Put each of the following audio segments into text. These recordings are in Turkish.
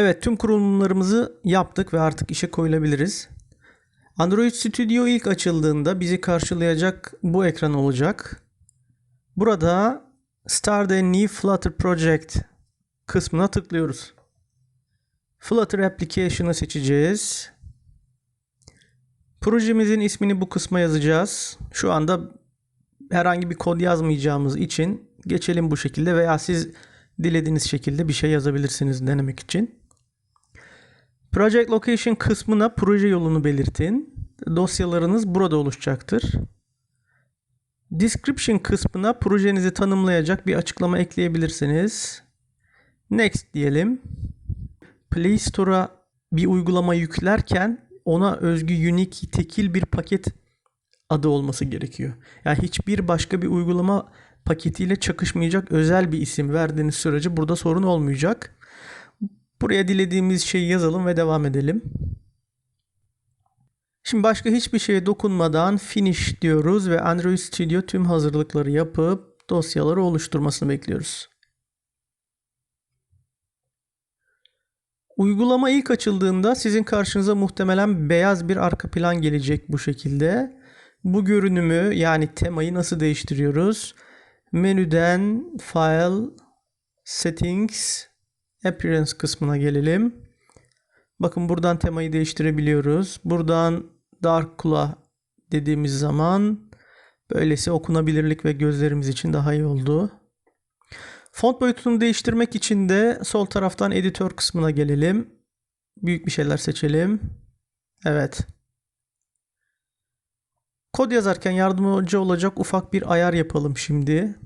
Evet tüm kurulumlarımızı yaptık ve artık işe koyulabiliriz. Android Studio ilk açıldığında bizi karşılayacak bu ekran olacak. Burada Start a New Flutter Project kısmına tıklıyoruz. Flutter Application'ı seçeceğiz. Projemizin ismini bu kısma yazacağız. Şu anda herhangi bir kod yazmayacağımız için geçelim bu şekilde veya siz dilediğiniz şekilde bir şey yazabilirsiniz denemek için. Project Location kısmına proje yolunu belirtin. Dosyalarınız burada oluşacaktır. Description kısmına projenizi tanımlayacak bir açıklama ekleyebilirsiniz. Next diyelim. Play Store'a bir uygulama yüklerken ona özgü unique tekil bir paket adı olması gerekiyor. Yani hiçbir başka bir uygulama paketiyle çakışmayacak özel bir isim verdiğiniz sürece burada sorun olmayacak. Buraya dilediğimiz şeyi yazalım ve devam edelim. Şimdi başka hiçbir şeye dokunmadan finish diyoruz ve Android Studio tüm hazırlıkları yapıp dosyaları oluşturmasını bekliyoruz. Uygulama ilk açıldığında sizin karşınıza muhtemelen beyaz bir arka plan gelecek bu şekilde. Bu görünümü yani temayı nasıl değiştiriyoruz? Menüden File, Settings, Appearance kısmına gelelim. Bakın buradan temayı değiştirebiliyoruz. Buradan Dark Color dediğimiz zaman böylesi okunabilirlik ve gözlerimiz için daha iyi oldu. Font boyutunu değiştirmek için de sol taraftan editör kısmına gelelim. Büyük bir şeyler seçelim. Evet. Kod yazarken yardımcı olacak ufak bir ayar yapalım şimdi.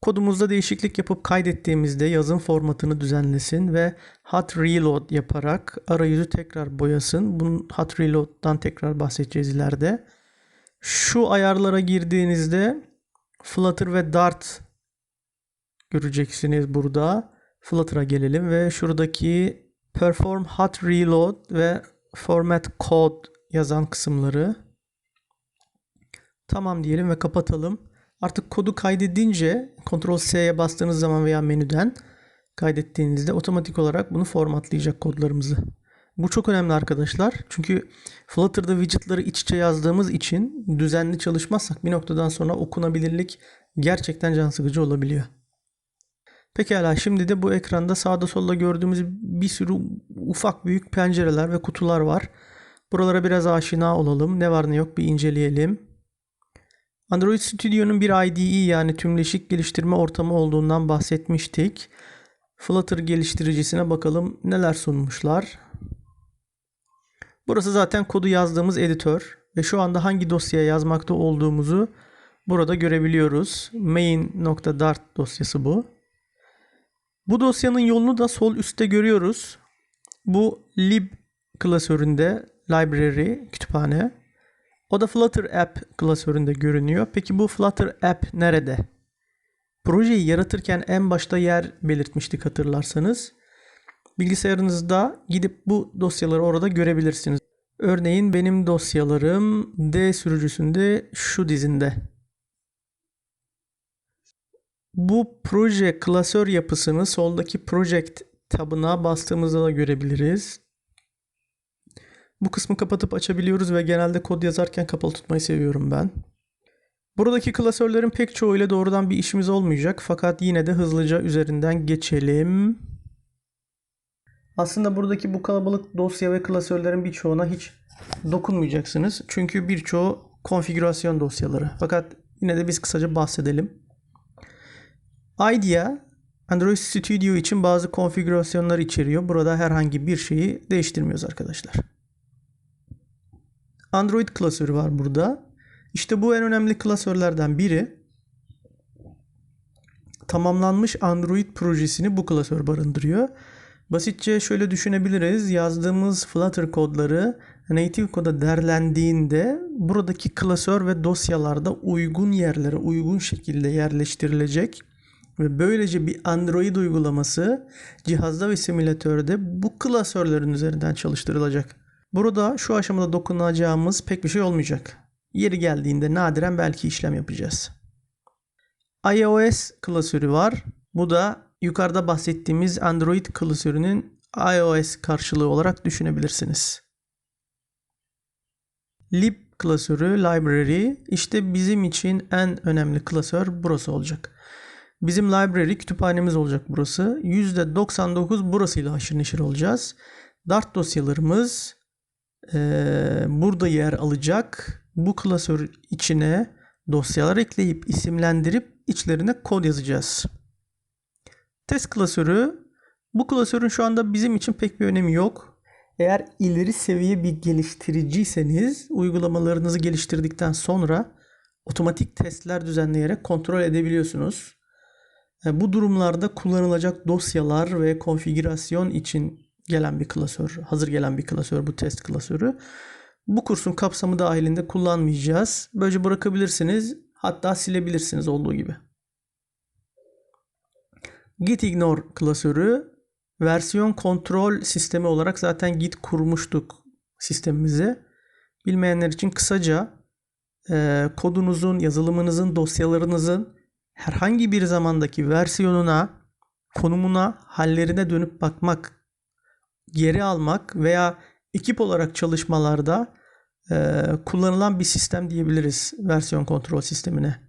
Kodumuzda değişiklik yapıp kaydettiğimizde yazım formatını düzenlesin ve hot reload yaparak arayüzü tekrar boyasın. Bunun hot reload'dan tekrar bahsedeceğiz ileride. Şu ayarlara girdiğinizde Flutter ve Dart göreceksiniz burada. Flutter'a gelelim ve şuradaki Perform Hot Reload ve Format Code yazan kısımları tamam diyelim ve kapatalım. Artık kodu kaydedince Ctrl S'ye bastığınız zaman veya menüden kaydettiğinizde otomatik olarak bunu formatlayacak kodlarımızı. Bu çok önemli arkadaşlar. Çünkü Flutter'da widget'ları iç içe yazdığımız için düzenli çalışmazsak bir noktadan sonra okunabilirlik gerçekten can sıkıcı olabiliyor. Pekala şimdi de bu ekranda sağda solda gördüğümüz bir sürü ufak büyük pencereler ve kutular var. Buralara biraz aşina olalım. Ne var ne yok bir inceleyelim. Android Studio'nun bir IDE yani tümleşik geliştirme ortamı olduğundan bahsetmiştik. Flutter geliştiricisine bakalım neler sunmuşlar. Burası zaten kodu yazdığımız editör ve şu anda hangi dosyaya yazmakta olduğumuzu burada görebiliyoruz. main.dart dosyası bu. Bu dosyanın yolunu da sol üstte görüyoruz. Bu lib klasöründe library kütüphane. O da Flutter App klasöründe görünüyor. Peki bu Flutter App nerede? Projeyi yaratırken en başta yer belirtmiştik hatırlarsanız. Bilgisayarınızda gidip bu dosyaları orada görebilirsiniz. Örneğin benim dosyalarım D sürücüsünde şu dizinde. Bu proje klasör yapısını soldaki project tabına bastığımızda da görebiliriz. Bu kısmı kapatıp açabiliyoruz ve genelde kod yazarken kapalı tutmayı seviyorum ben. Buradaki klasörlerin pek çoğuyla doğrudan bir işimiz olmayacak fakat yine de hızlıca üzerinden geçelim. Aslında buradaki bu kalabalık dosya ve klasörlerin birçoğuna hiç dokunmayacaksınız. Çünkü birçoğu konfigürasyon dosyaları. Fakat yine de biz kısaca bahsedelim. IDEA Android Studio için bazı konfigürasyonlar içeriyor. Burada herhangi bir şeyi değiştirmiyoruz arkadaşlar. Android klasörü var burada. İşte bu en önemli klasörlerden biri. Tamamlanmış Android projesini bu klasör barındırıyor. Basitçe şöyle düşünebiliriz. Yazdığımız Flutter kodları native koda derlendiğinde buradaki klasör ve dosyalarda uygun yerlere uygun şekilde yerleştirilecek ve böylece bir Android uygulaması cihazda ve simülatörde bu klasörlerin üzerinden çalıştırılacak. Burada şu aşamada dokunacağımız pek bir şey olmayacak. Yeri geldiğinde nadiren belki işlem yapacağız. iOS klasörü var. Bu da yukarıda bahsettiğimiz Android klasörünün iOS karşılığı olarak düşünebilirsiniz. lib klasörü library işte bizim için en önemli klasör burası olacak. Bizim library kütüphanemiz olacak burası. %99 burasıyla haşır neşir olacağız. Dart dosyalarımız burada yer alacak. Bu klasör içine dosyalar ekleyip isimlendirip içlerine kod yazacağız. Test klasörü bu klasörün şu anda bizim için pek bir önemi yok. Eğer ileri seviye bir geliştiriciyseniz uygulamalarınızı geliştirdikten sonra otomatik testler düzenleyerek kontrol edebiliyorsunuz. E, Bu durumlarda kullanılacak dosyalar ve konfigürasyon için gelen bir klasör, hazır gelen bir klasör bu test klasörü. Bu kursun kapsamı dahilinde kullanmayacağız. Böylece bırakabilirsiniz, hatta silebilirsiniz olduğu gibi. Gitignore klasörü versiyon kontrol sistemi olarak zaten Git kurmuştuk sistemimizi. Bilmeyenler için kısaca e, kodunuzun, yazılımınızın, dosyalarınızın herhangi bir zamandaki versiyonuna, konumuna, hallerine dönüp bakmak, geri almak veya ekip olarak çalışmalarda e, kullanılan bir sistem diyebiliriz versiyon kontrol sistemine.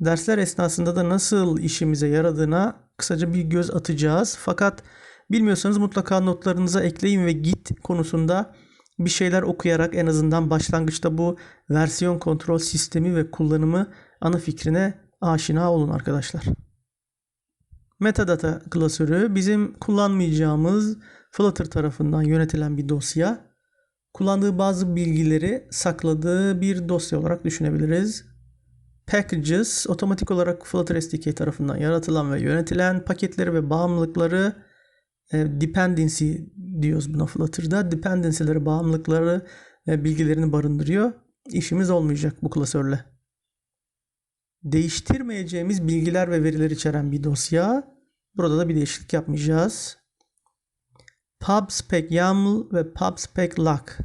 Dersler esnasında da nasıl işimize yaradığına kısaca bir göz atacağız. Fakat bilmiyorsanız mutlaka notlarınıza ekleyin ve Git konusunda bir şeyler okuyarak en azından başlangıçta bu versiyon kontrol sistemi ve kullanımı ana fikrine aşina olun arkadaşlar. Metadata klasörü bizim kullanmayacağımız Flutter tarafından yönetilen bir dosya. Kullandığı bazı bilgileri sakladığı bir dosya olarak düşünebiliriz. Packages otomatik olarak Flutter SDK tarafından yaratılan ve yönetilen paketleri ve bağımlılıkları e, dependency diyoruz buna Flutter'da. Dependency'leri, bağımlılıkları ve bilgilerini barındırıyor. İşimiz olmayacak bu klasörle. Değiştirmeyeceğimiz bilgiler ve veriler içeren bir dosya. Burada da bir değişiklik yapmayacağız. PubSpec YAML ve PubSpec lock.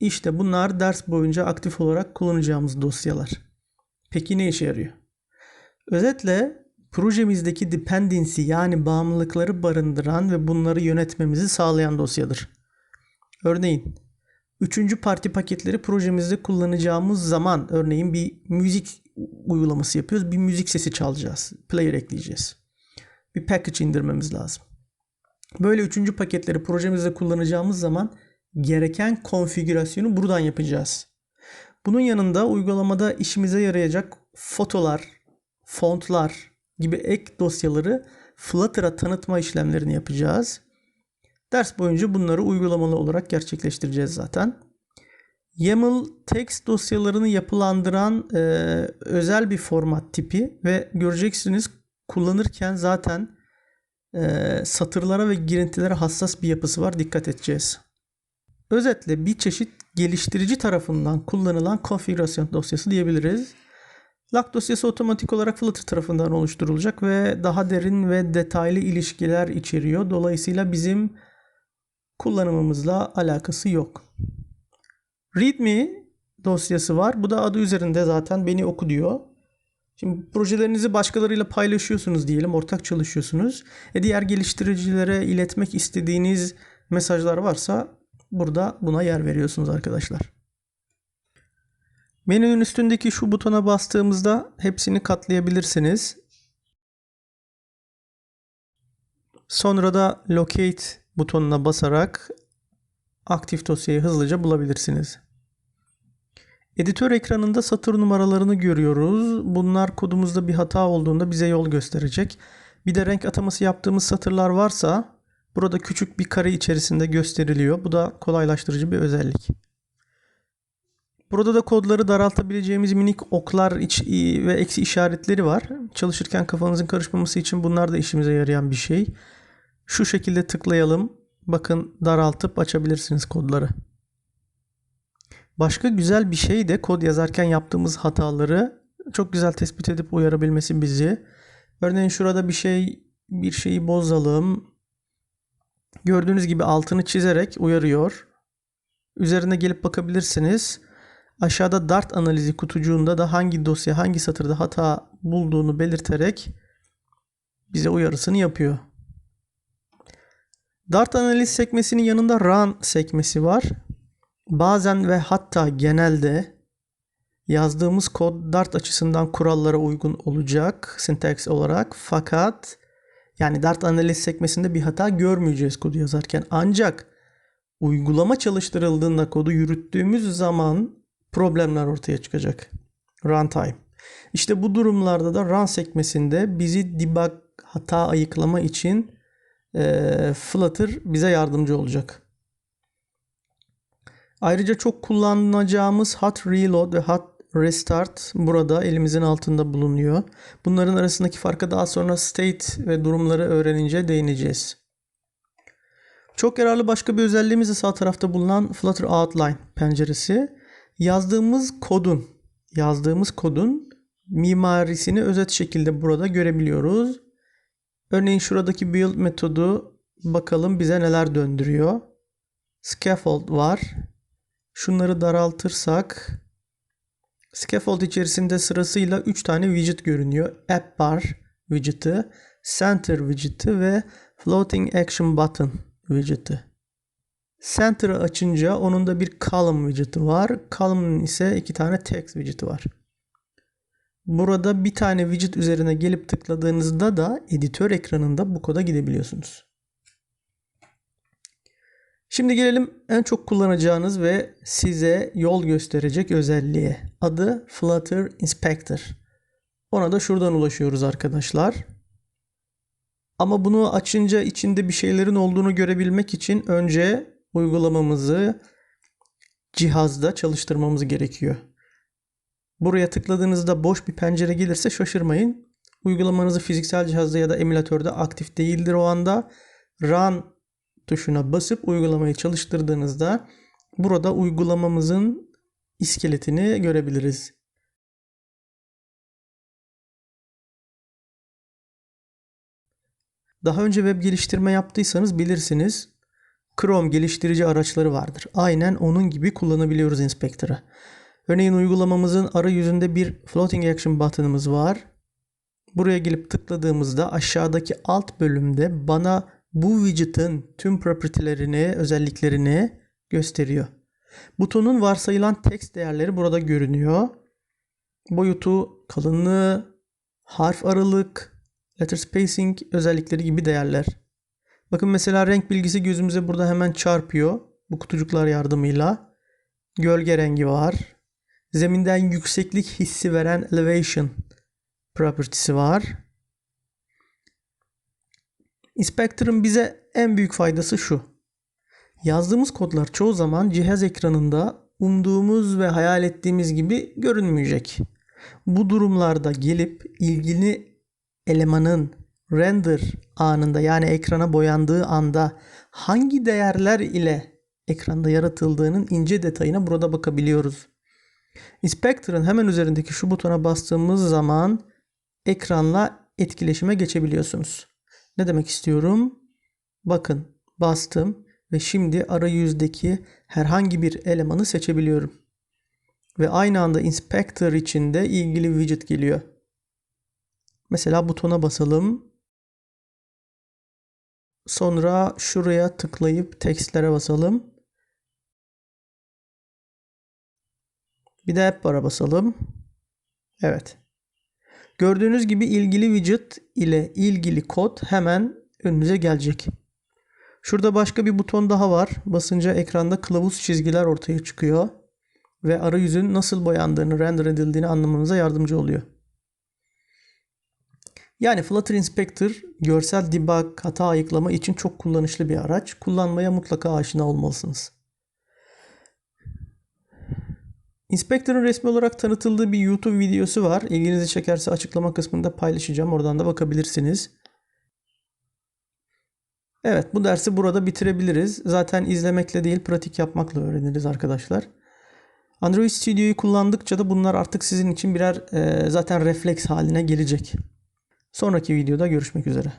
İşte bunlar ders boyunca aktif olarak kullanacağımız dosyalar. Peki ne işe yarıyor? Özetle projemizdeki dependency yani bağımlılıkları barındıran ve bunları yönetmemizi sağlayan dosyadır. Örneğin üçüncü parti paketleri projemizde kullanacağımız zaman örneğin bir müzik uygulaması yapıyoruz. Bir müzik sesi çalacağız. Player ekleyeceğiz. Bir package indirmemiz lazım. Böyle üçüncü paketleri projemizde kullanacağımız zaman gereken konfigürasyonu buradan yapacağız. Bunun yanında uygulamada işimize yarayacak fotolar, fontlar gibi ek dosyaları Flutter'a tanıtma işlemlerini yapacağız. Ders boyunca bunları uygulamalı olarak gerçekleştireceğiz zaten. YAML text dosyalarını yapılandıran e, özel bir format tipi ve göreceksiniz kullanırken zaten satırlara ve girintilere hassas bir yapısı var. Dikkat edeceğiz. Özetle bir çeşit geliştirici tarafından kullanılan konfigürasyon dosyası diyebiliriz. Lock dosyası otomatik olarak Flutter tarafından oluşturulacak ve daha derin ve detaylı ilişkiler içeriyor. Dolayısıyla bizim kullanımımızla alakası yok. README dosyası var. Bu da adı üzerinde zaten beni oku diyor. Şimdi projelerinizi başkalarıyla paylaşıyorsunuz diyelim, ortak çalışıyorsunuz. E diğer geliştiricilere iletmek istediğiniz mesajlar varsa burada buna yer veriyorsunuz arkadaşlar. Menünün üstündeki şu butona bastığımızda hepsini katlayabilirsiniz. Sonra da Locate butonuna basarak aktif dosyayı hızlıca bulabilirsiniz. Editör ekranında satır numaralarını görüyoruz. Bunlar kodumuzda bir hata olduğunda bize yol gösterecek. Bir de renk ataması yaptığımız satırlar varsa burada küçük bir kare içerisinde gösteriliyor. Bu da kolaylaştırıcı bir özellik. Burada da kodları daraltabileceğimiz minik oklar ve eksi işaretleri var. Çalışırken kafanızın karışmaması için bunlar da işimize yarayan bir şey. Şu şekilde tıklayalım. Bakın daraltıp açabilirsiniz kodları. Başka güzel bir şey de kod yazarken yaptığımız hataları çok güzel tespit edip uyarabilmesi bizi. Örneğin şurada bir şey bir şeyi bozalım. Gördüğünüz gibi altını çizerek uyarıyor. Üzerine gelip bakabilirsiniz. Aşağıda Dart analizi kutucuğunda da hangi dosya hangi satırda hata bulduğunu belirterek bize uyarısını yapıyor. Dart analiz sekmesinin yanında run sekmesi var. Bazen ve hatta genelde yazdığımız kod Dart açısından kurallara uygun olacak syntax olarak. Fakat yani Dart analiz sekmesinde bir hata görmeyeceğiz kodu yazarken. Ancak uygulama çalıştırıldığında kodu yürüttüğümüz zaman problemler ortaya çıkacak. Runtime. İşte bu durumlarda da run sekmesinde bizi debug hata ayıklama için e, Flutter bize yardımcı olacak. Ayrıca çok kullanacağımız hot reload ve hot restart burada elimizin altında bulunuyor. Bunların arasındaki farka daha sonra state ve durumları öğrenince değineceğiz. Çok yararlı başka bir özelliğimiz de sağ tarafta bulunan Flutter Outline penceresi. Yazdığımız kodun, yazdığımız kodun mimarisini özet şekilde burada görebiliyoruz. Örneğin şuradaki build metodu bakalım bize neler döndürüyor. Scaffold var. Şunları daraltırsak scaffold içerisinde sırasıyla 3 tane widget görünüyor. App bar widget'ı, center widget'ı ve floating action button widget'ı. Center'ı açınca onun da bir column widget'ı var. Column'ın ise iki tane text widget'ı var. Burada bir tane widget üzerine gelip tıkladığınızda da editör ekranında bu koda gidebiliyorsunuz. Şimdi gelelim en çok kullanacağınız ve size yol gösterecek özelliğe. Adı Flutter Inspector. Ona da şuradan ulaşıyoruz arkadaşlar. Ama bunu açınca içinde bir şeylerin olduğunu görebilmek için önce uygulamamızı cihazda çalıştırmamız gerekiyor. Buraya tıkladığınızda boş bir pencere gelirse şaşırmayın. Uygulamanızı fiziksel cihazda ya da emülatörde aktif değildir o anda. Run tuşuna basıp uygulamayı çalıştırdığınızda burada uygulamamızın iskeletini görebiliriz. Daha önce web geliştirme yaptıysanız bilirsiniz. Chrome geliştirici araçları vardır. Aynen onun gibi kullanabiliyoruz Inspector'ı. Örneğin uygulamamızın arayüzünde bir floating action button'ımız var. Buraya gelip tıkladığımızda aşağıdaki alt bölümde bana bu widget'ın tüm property'lerini, özelliklerini gösteriyor. Butonun varsayılan text değerleri burada görünüyor. Boyutu, kalınlığı, harf aralık, letter spacing özellikleri gibi değerler. Bakın mesela renk bilgisi gözümüze burada hemen çarpıyor. Bu kutucuklar yardımıyla. Gölge rengi var. Zeminden yükseklik hissi veren elevation property'si var. Inspector'ın bize en büyük faydası şu. Yazdığımız kodlar çoğu zaman cihaz ekranında umduğumuz ve hayal ettiğimiz gibi görünmeyecek. Bu durumlarda gelip ilgili elemanın render anında yani ekrana boyandığı anda hangi değerler ile ekranda yaratıldığının ince detayına burada bakabiliyoruz. Inspector'ın hemen üzerindeki şu butona bastığımız zaman ekranla etkileşime geçebiliyorsunuz. Ne demek istiyorum? Bakın bastım ve şimdi arayüzdeki herhangi bir elemanı seçebiliyorum. Ve aynı anda Inspector içinde ilgili widget geliyor. Mesela butona basalım. Sonra şuraya tıklayıp tekstlere basalım. Bir de app bar'a basalım. Evet. Gördüğünüz gibi ilgili widget ile ilgili kod hemen önünüze gelecek. Şurada başka bir buton daha var. Basınca ekranda kılavuz çizgiler ortaya çıkıyor ve arayüzün nasıl boyandığını, render edildiğini anlamanıza yardımcı oluyor. Yani Flutter Inspector görsel debug, hata ayıklama için çok kullanışlı bir araç. Kullanmaya mutlaka aşina olmalısınız. Inspector'ın resmi olarak tanıtıldığı bir YouTube videosu var. İlginizi çekerse açıklama kısmında paylaşacağım. Oradan da bakabilirsiniz. Evet bu dersi burada bitirebiliriz. Zaten izlemekle değil pratik yapmakla öğreniriz arkadaşlar. Android Studio'yu kullandıkça da bunlar artık sizin için birer e, zaten refleks haline gelecek. Sonraki videoda görüşmek üzere.